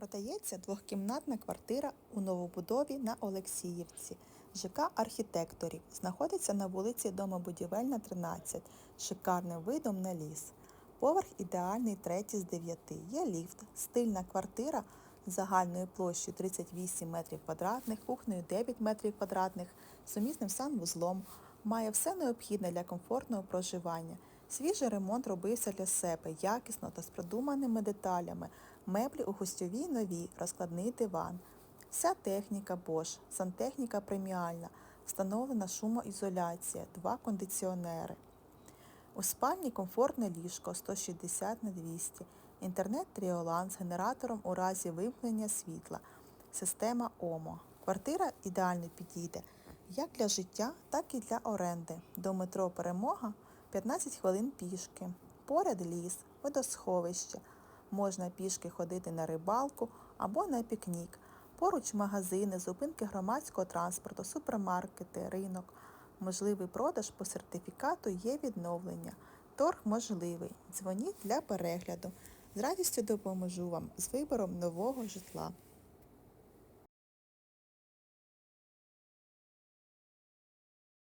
Продається двохкімнатна квартира у новобудові на Олексіївці. ЖК архітекторів. Знаходиться на вулиці Домобудівельна, 13, шикарним видом на ліс. Поверх ідеальний третій з дев'яти. Є ліфт, стильна квартира загальною площею 38 метрів квадратних, кухнею 9 метрів квадратних, сумісним санвузлом. Має все необхідне для комфортного проживання. Свіжий ремонт робився для себе якісно та з продуманими деталями. Меблі у гостьовій нові, розкладний диван. Вся техніка Bosch, сантехніка преміальна, встановлена шумоізоляція, два кондиціонери. У спальні комфортне ліжко 160 на 200, інтернет Тріолан з генератором у разі вимкнення світла, система ОМО. Квартира ідеально підійде як для життя, так і для оренди. До метро Перемога 15 хвилин пішки. Поряд ліс, водосховище. Можна пішки ходити на рибалку або на пікнік. Поруч магазини, зупинки громадського транспорту, супермаркети, ринок. Можливий продаж по сертифікату є відновлення. Торг можливий. Дзвоніть для перегляду. З радістю допоможу вам з вибором нового житла.